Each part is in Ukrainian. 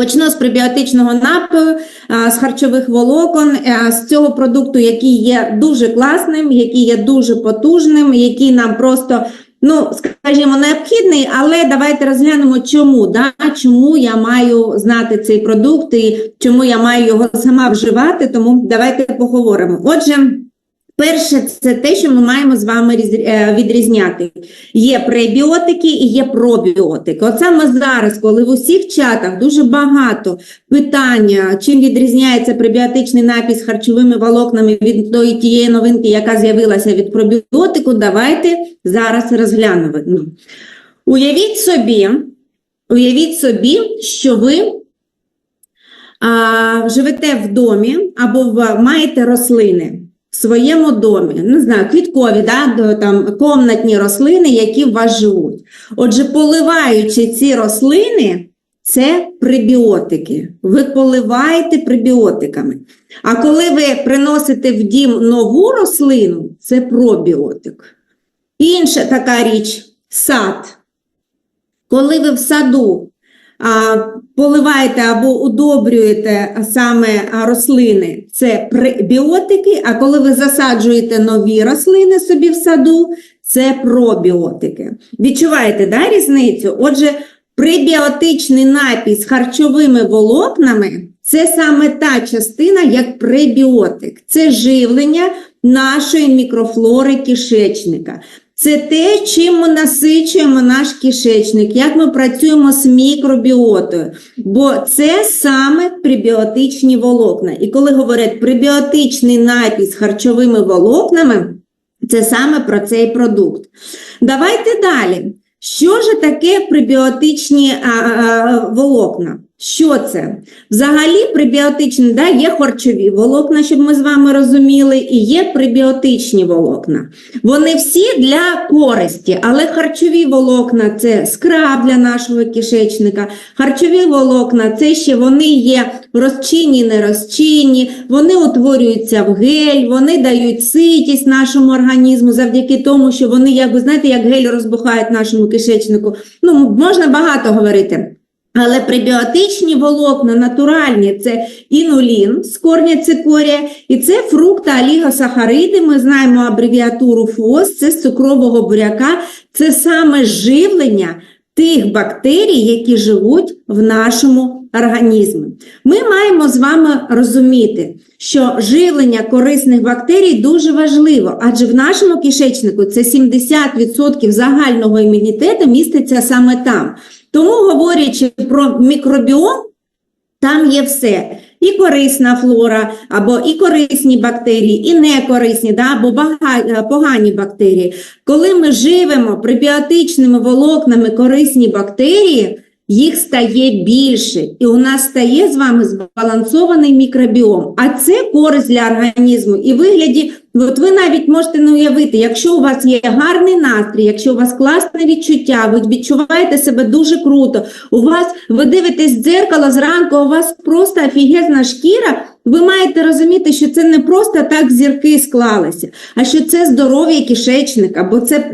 Почну з пребіотичного напою, з харчових волокон, з цього продукту, який є дуже класним, який є дуже потужним, який нам просто, ну, скажімо, необхідний, але давайте розглянемо, чому, да? чому я маю знати цей продукт і чому я маю його сама вживати, тому давайте поговоримо. Отже, Перше, це те, що ми маємо з вами е, відрізняти. Є пребіотики і є пробіотики. От саме зараз, коли в усіх чатах дуже багато питання, чим відрізняється пребіотичний напій з харчовими волокнами від тої тієї новинки, яка з'явилася від пробіотику, давайте зараз розглянемо. Уявіть собі, уявіть собі, що ви а, живете в домі або в, маєте рослини в своєму домі, не знаю, квіткові, да, там, комнатні рослини, які в вас живуть. Отже, поливаючи ці рослини, це пребіотики. Ви поливаєте пребіотиками. А коли ви приносите в дім нову рослину, це пробіотик. Інша така річ сад. Коли ви в саду а, поливаєте або удобрюєте саме рослини, це пребіотики, а коли ви засаджуєте нові рослини собі в саду, це пробіотики. Відчуваєте да, різницю? Отже, пребіотичний напій з харчовими волокнами це саме та частина, як пребіотик. Це живлення нашої мікрофлори кишечника. Це те, чим ми насичуємо наш кишечник, як ми працюємо з мікробіотою, бо це саме пребіотичні волокна. І коли говорять пребіотичний напій з харчовими волокнами, це саме про цей продукт. Давайте далі. Що ж таке пребіотичні а, а, волокна? Що це? Взагалі пребіотичні, да, є харчові волокна, щоб ми з вами розуміли, і є пребіотичні волокна. Вони всі для користі, але харчові волокна це скраб для нашого кишечника. Харчові волокна це ще вони є розчинні, нерозчинні, вони утворюються в гель, вони дають ситість нашому організму завдяки тому, що вони, як ви знаєте, як гель розбухають нашому кишечнику. Ну, можна багато говорити. Але пребіотичні волокна натуральні це інулін з корня цикорія, і це фрукти олігосахариди. Ми знаємо абревіатуру ФОС, це з цукрового буряка, це саме живлення тих бактерій, які живуть в нашому організмі. Ми маємо з вами розуміти, що живлення корисних бактерій дуже важливо, адже в нашому кишечнику це 70% загального імунітету міститься саме там. Тому, говорячи про мікробіом, там є все. І корисна флора, або і корисні бактерії, і некорисні, да, або бага- погані бактерії. Коли ми живемо прибіотичними волокнами корисні бактерії, їх стає більше, і у нас стає з вами збалансований мікробіом. А це користь для організму. І вигляді, от ви навіть можете не уявити, якщо у вас є гарний настрій, якщо у вас класне відчуття, ви відчуваєте себе дуже круто, у вас ви дивитесь дзеркало зранку, у вас просто офігезна шкіра. Ви маєте розуміти, що це не просто так зірки склалися, а що це здоров'я кишечника, бо це,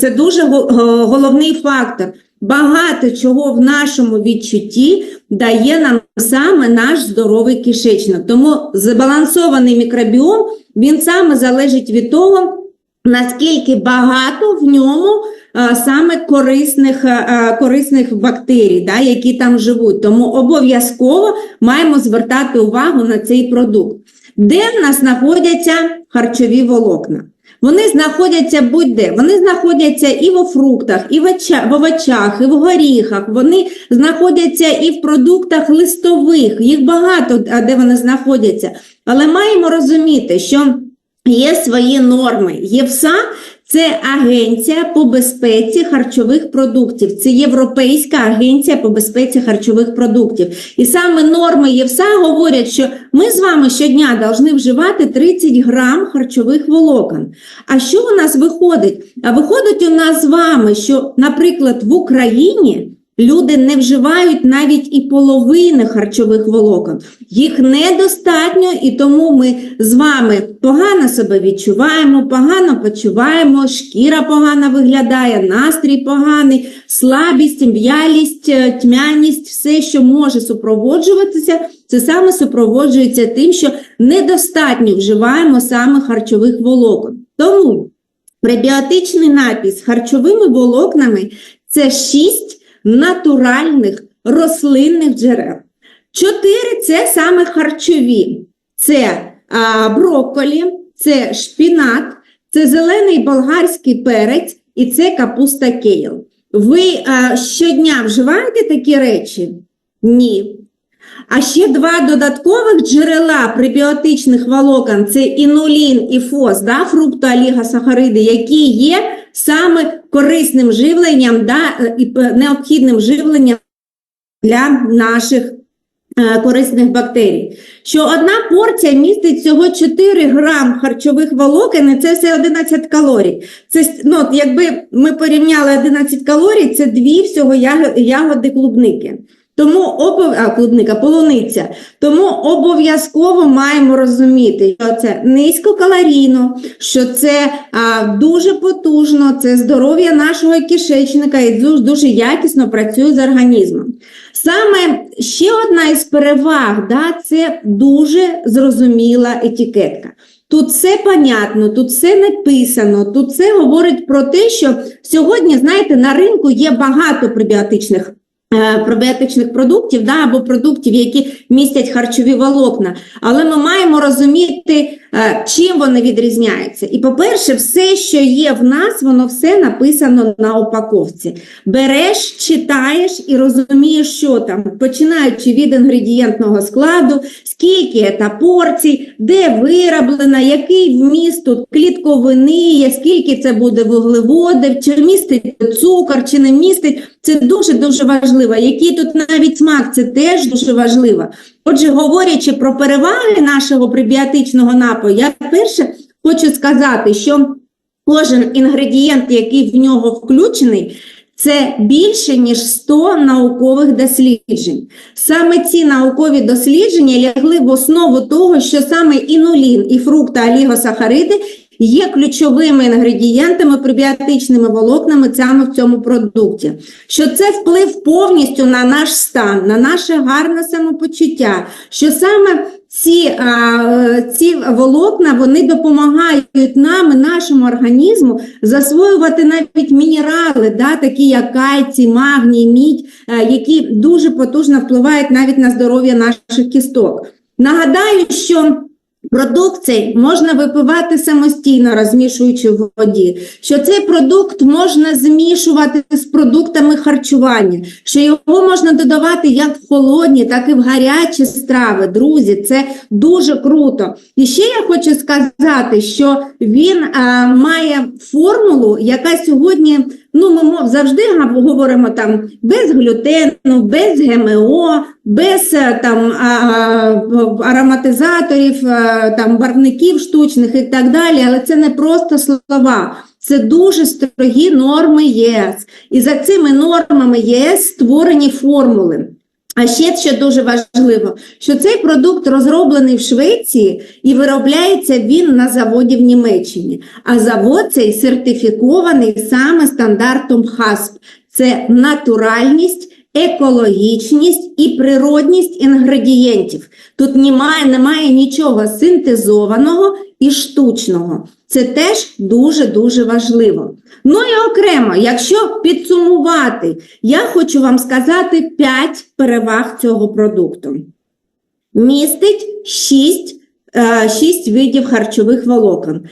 це дуже го- го- головний фактор. Багато чого в нашому відчутті дає нам саме наш здоровий кишечник. Тому збалансований мікробіом він саме залежить від того, наскільки багато в ньому а, саме корисних, а, корисних бактерій, да, які там живуть. Тому обов'язково маємо звертати увагу на цей продукт. Де в нас знаходяться харчові волокна? Вони знаходяться будь-де. Вони знаходяться і в фруктах, і в овочах, і в горіхах. Вони знаходяться і в продуктах листових. Їх багато, де вони знаходяться. Але маємо розуміти, що є свої норми. ЄФСА це агенція по безпеці харчових продуктів. Це Європейська агенція по безпеці харчових продуктів. І саме норми ЄВСА говорять, що ми з вами щодня повинні вживати 30 грам харчових волокон. А що у нас виходить? А виходить у нас з вами, що, наприклад, в Україні люди не вживають навіть і половини харчових волокон. Їх недостатньо, і тому ми з вами погано себе відчуваємо, погано почуваємо, шкіра погано виглядає, настрій поганий, слабість, в'ялість, е, тьмяність, все, що може супроводжуватися, це саме супроводжується тим, що недостатньо вживаємо саме харчових волокон. Тому пребіотичний напій з харчовими волокнами це 6 натуральних рослинних джерел. Чотири це саме харчові. Це а, брокколі, це шпінат, це зелений болгарський перець і це капуста кейл. Ви а, щодня вживаєте такі речі? Ні. А ще два додаткових джерела пребіотичних волокон це інулін і фос, да, фруктоолігосахариди, які є саме корисним живленням да, і необхідним живленням для наших е, корисних бактерій. Що одна порція містить всього 4 грам харчових волокон, і це все 11 калорій. Це ну, якби ми порівняли 11 калорій, це дві всього ягоди клубники. Тому обов... а, клубника, полуниця. Тому обов'язково маємо розуміти, що це низькокалорійно, що це а, дуже потужно, це здоров'я нашого кишечника і дуже, дуже якісно працює з організмом. Саме ще одна із переваг, да, це дуже зрозуміла етикетка. Тут все понятно, тут все написано, тут все говорить про те, що сьогодні, знаєте, на ринку є багато пребіотичних пробіотичних продуктів да, або продуктів, які містять харчові волокна. Але ми маємо розуміти, е, чим вони відрізняються. І, по-перше, все, що є в нас, воно все написано на упаковці. Береш, читаєш і розумієш, що там, починаючи від інгредієнтного складу, скільки та порцій, де вироблена, який вміст тут клітковини є, скільки це буде вуглеводів, чи містить цукор, чи не містить. Це дуже-дуже важливо. Який тут навіть смак, це теж дуже важливо. Отже, говорячи про переваги нашого пребіотичного напою, я перше хочу сказати, що кожен інгредієнт, який в нього включений, це більше ніж 100 наукових досліджень. Саме ці наукові дослідження лягли в основу того, що саме інулін і фрукта-олігосахариди є ключовими інгредієнтами, пребіотичними волокнами саме в цьому продукті. Що це вплив повністю на наш стан, на наше гарне самопочуття, що саме ці, а, ці волокна вони допомагають нам нашому організму засвоювати навіть мінерали, да, такі як кальцій, магній, мідь, е, які дуже потужно впливають навіть на здоров'я наших кісток. Нагадаю, що Продукт цей можна випивати самостійно, розмішуючи в воді, що цей продукт можна змішувати з продуктами харчування, що його можна додавати як в холодні, так і в гарячі страви. Друзі, це дуже круто. І ще я хочу сказати, що він а, має формулу, яка сьогодні, ну ми завжди говоримо там без глютену, без ГМО, без е, там ароматизаторів, е, там барвників штучних і так далі, але це не просто слова. Це дуже строгі норми ЄС. І за цими нормами ЄС створені формули. А ще що дуже важливо, що цей продукт розроблений в Швеції і виробляється він на заводі в Німеччині. А завод цей сертифікований саме стандартом ХАСП. Це натуральність, екологічність і природність інгредієнтів. Тут немає, немає нічого синтезованого і штучного. Це теж дуже-дуже важливо. Ну і окремо, якщо підсумувати, я хочу вам сказати 5 переваг цього продукту. Містить 6, 6 видів харчових волокон.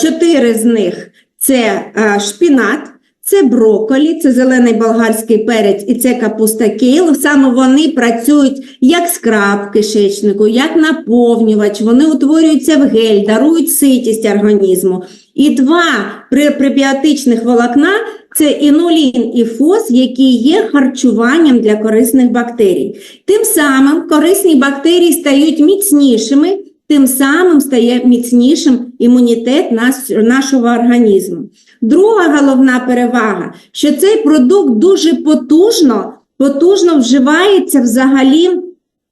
4 з них це е, шпінат, це брокколі, це зелений болгарський перець і це капуста кейл. Саме вони працюють як скраб кишечнику, як наповнювач. Вони утворюються в гель, дарують ситість організму. І два пребіотичних волокна це інулін і фос, які є харчуванням для корисних бактерій. Тим самим корисні бактерії стають міцнішими тим самим стає міцнішим імунітет нашого організму. Друга головна перевага, що цей продукт дуже потужно, потужно вживається взагалі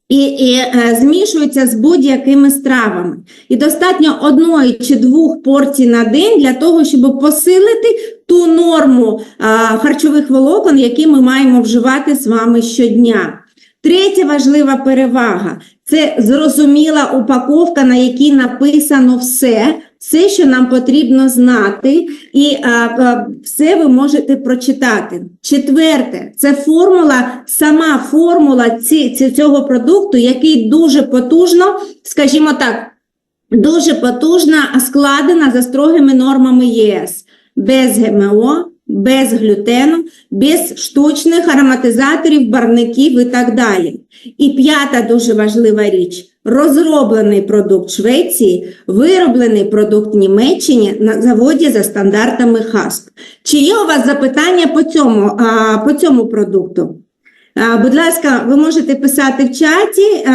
і, і е, змішується з будь-якими стравами. І достатньо одної чи двох порцій на день для того, щоб посилити ту норму а, харчових волокон, які ми маємо вживати з вами щодня. Третя важлива перевага це зрозуміла упаковка, на якій написано все, все, що нам потрібно знати, і а, а, все ви можете прочитати. Четверте, це формула, сама формула ці, цього продукту, який дуже потужно, скажімо так, дуже потужно складена за строгими нормами ЄС, без ГМО, без глютену, без штучних ароматизаторів, барників і так далі. І п'ята дуже важлива річ розроблений продукт Швеції, вироблений продукт Німеччині на заводі за стандартами ХАСП. Чи є у вас запитання по цьому, по цьому продукту? Будь ласка, ви можете писати в чаті.